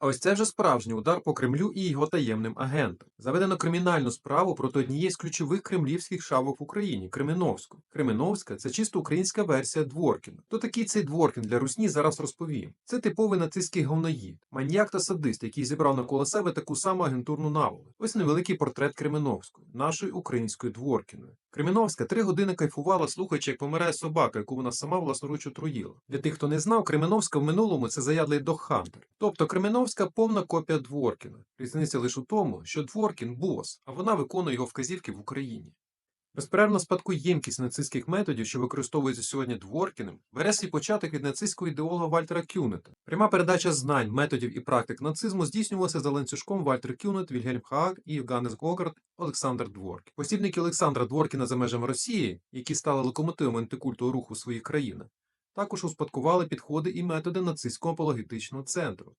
А ось це вже справжній удар по Кремлю і його таємним агентам. Заведено кримінальну справу проти однієї з ключових кремлівських шавок в Україні Кременовську. Кременовська це чисто українська версія Дворкіна. Хто такий цей Дворкін для русні зараз розповім. Це типовий нацистський говноїд, маніяк та садист, який зібрав навколо себе таку саму агентурну наволу. Ось невеликий портрет Кременовської, нашої української Дворкіної. Кременовська три години кайфувала, слухаючи, як помирає собака, яку вона сама власноруч отруїла. Для тих, хто не знав, Креміновська в минулому це заядлий догхантер. Тобто Креміновська повна копія Дворкіна. Різниця лише у тому, що Дворкін бос, а вона виконує його вказівки в Україні. Безперервна спадкоємкість нацистських методів, що використовується сьогодні Дворкіним, бере свій початок від нацистського ідеолога Вальтера Кюнета. Пряма передача знань, методів і практик нацизму здійснювалася за ланцюжком Вальтер Кюнет, Вільгельм Хааг і Євганес Гогард, Олександр Дворкін. Посібники Олександра Дворкіна за межами Росії, які стали локомотивом антикультового руху своїх країнах, також успадкували підходи і методи нацистського апологетичного центру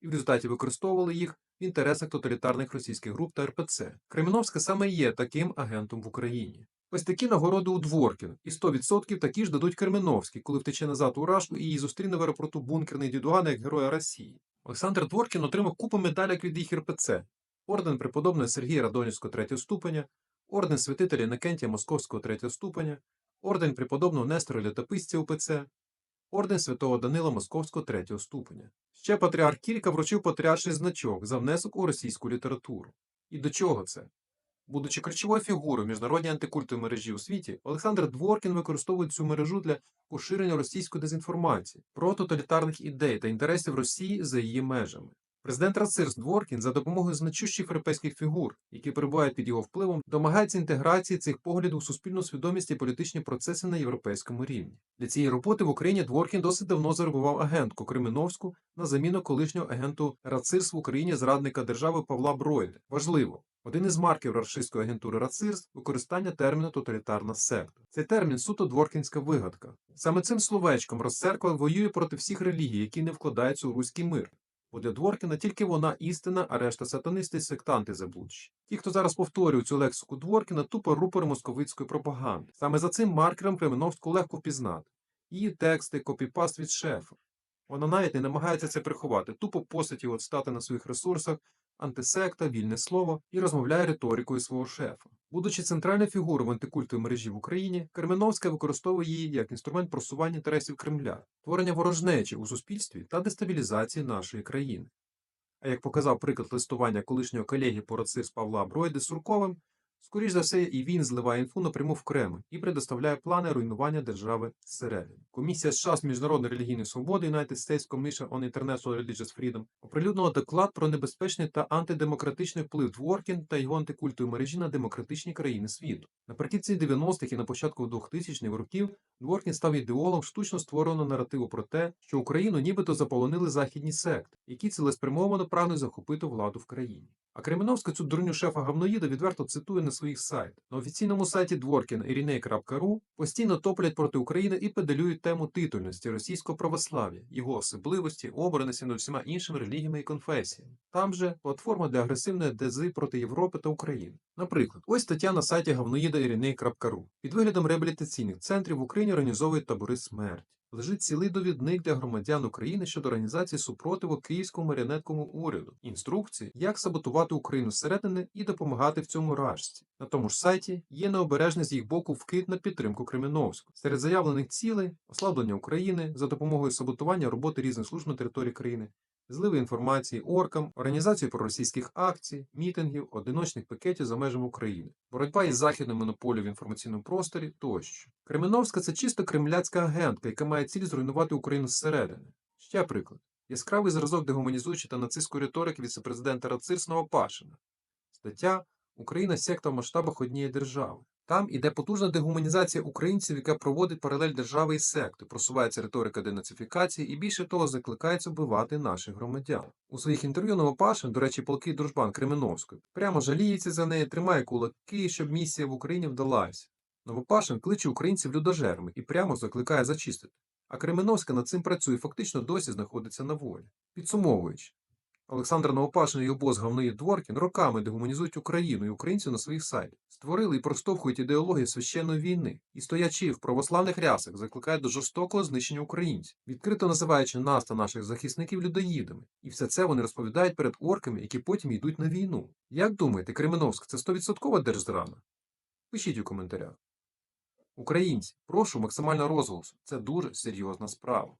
і в результаті використовували їх в інтересах тоталітарних російських груп та РПЦ. Креміновська саме є таким агентом в Україні. Ось такі нагороди у Дворкіна, і 100% такі ж дадуть Кременовський, коли втече назад у Рашку і її зустріне в аеропорту бункерний дідуган як героя Росії. Олександр Дворкін отримав купу медалек від їх РПЦ, орден преподобного Сергія Радонівського 3 ступеня, орден святителя Інокентія Московського 3 ступеня, орден преподобного Нестора Літописця УПЦ, орден святого Данила Московського третього ступеня. Ще патріарх Кілька вручив патріарший значок за внесок у російську літературу. І до чого це? Будучи ключовою фігурою міжнародній антикультової мережі у світі, Олександр Дворкін використовує цю мережу для поширення російської дезінформації про тоталітарних ідей та інтересів Росії за її межами. Президент Рацирс Дворкін за допомогою значущих європейських фігур, які перебувають під його впливом, домагається інтеграції цих поглядів у суспільну свідомість і політичні процеси на європейському рівні. Для цієї роботи в Україні Дворкін досить давно зарубував агентку Кременовську на заміну колишнього агенту Рацирс в Україні зрадника держави Павла Бройда. Важливо. Один із марків рашистської агентури Рацирс – використання терміну тоталітарна секта. Цей термін суто дворкінська вигадка. Саме цим словечком Розцерква воює проти всіх релігій, які не вкладаються у руський мир. Для Дворкіна тільки вона істина, а решта сатанисти і сектанти заблудші. Ті, хто зараз повторює цю лексику Дворкіна, тупо рупор московицької пропаганди. Саме за цим маркером Кременовську легко впізнати. Її тексти, копіпаст від шефа. Вона навіть не намагається це приховати, тупо постать його стати на своїх ресурсах, антисекта, вільне слово і розмовляє риторикою свого шефа. Будучи центральною фігурою в антикультовій мережі в Україні, Кременовська використовує її як інструмент просування інтересів Кремля, творення ворожнечі у суспільстві та дестабілізації нашої країни. А як показав приклад листування колишнього колеги по РАЦИС Павла Бройди Сурковим, скоріш за все і він зливає інфу напряму в Кремль і предоставляє плани руйнування держави зсередини. Комісія США з міжнародної релігійної свободи United States Commission on International Religious Freedom оприлюднила доклад про небезпечний та антидемократичний вплив Дворкін та його антикультової мережі на демократичні країни світу. Наприкінці 90-х і на початку 2000-х років Дворкін став ідеологом штучно створеного наративу про те, що Україну нібито заполонили західні секти, які цілеспрямовано прагнуть захопити владу в країні. А Кременовська цю дурню шефа гавноїда відверто цитує на своїх сайтах. На офіційному сайті Дворкін іріней.ру постійно топлять проти України і педалюють тему титульності російського православ'я, його особливості, обраності над всіма іншими релігіями і конфесіями. Там же платформа для агресивної дези проти Європи та України. Наприклад, ось стаття на сайті гавноїда іріней.ру. Під виглядом реабілітаційних центрів в Україні організовують табори смерті лежить цілий довідник для громадян України щодо організації супротиву київському маріонетковому уряду, інструкції, як саботувати Україну зсередини і допомагати в цьому рашці. На тому ж сайті є необережний з їх боку вкид на підтримку Креміновську. Серед заявлених цілей ослаблення України за допомогою саботування роботи різних служб на території країни. Зливи інформації оркам, організацію проросійських акцій, мітингів, одиночних пікетів за межами України, боротьба із західною монополією в інформаційному просторі тощо. Кременовська це чисто кремляцька агентка, яка має ціль зруйнувати Україну зсередини. Ще приклад: яскравий зразок дегуманізуючої та нацистської риторики віцепрезидента Рацирс Новопашина. Стаття Україна секта в масштабах однієї держави. Там іде потужна дегуманізація українців, яка проводить паралель держави і секти, просувається риторика денацифікації і більше того закликається вбивати наших громадян. У своїх інтерв'ю Новопашин, до речі, полки дружбан Кременовської, прямо жаліється за неї, тримає кулаки, щоб місія в Україні вдалася. Новопашин кличе українців людожерми і прямо закликає зачистити. А Кременовська над цим працює, фактично досі знаходиться на волі. Підсумовуючи, Олександр Новопашин і його бос Гавноїд Дворкін роками дегуманізують Україну і українців на своїх сайтах, створили і проштовхують ідеологію священної війни і стоячи в православних рясах закликають до жорстокого знищення українців, відкрито називаючи нас та наших захисників людоїдами. І все це вони розповідають перед орками, які потім йдуть на війну. Як думаєте, Кременовськ це 100% держзрада? Пишіть у коментарях. Українці, прошу максимально розголосу. Це дуже серйозна справа.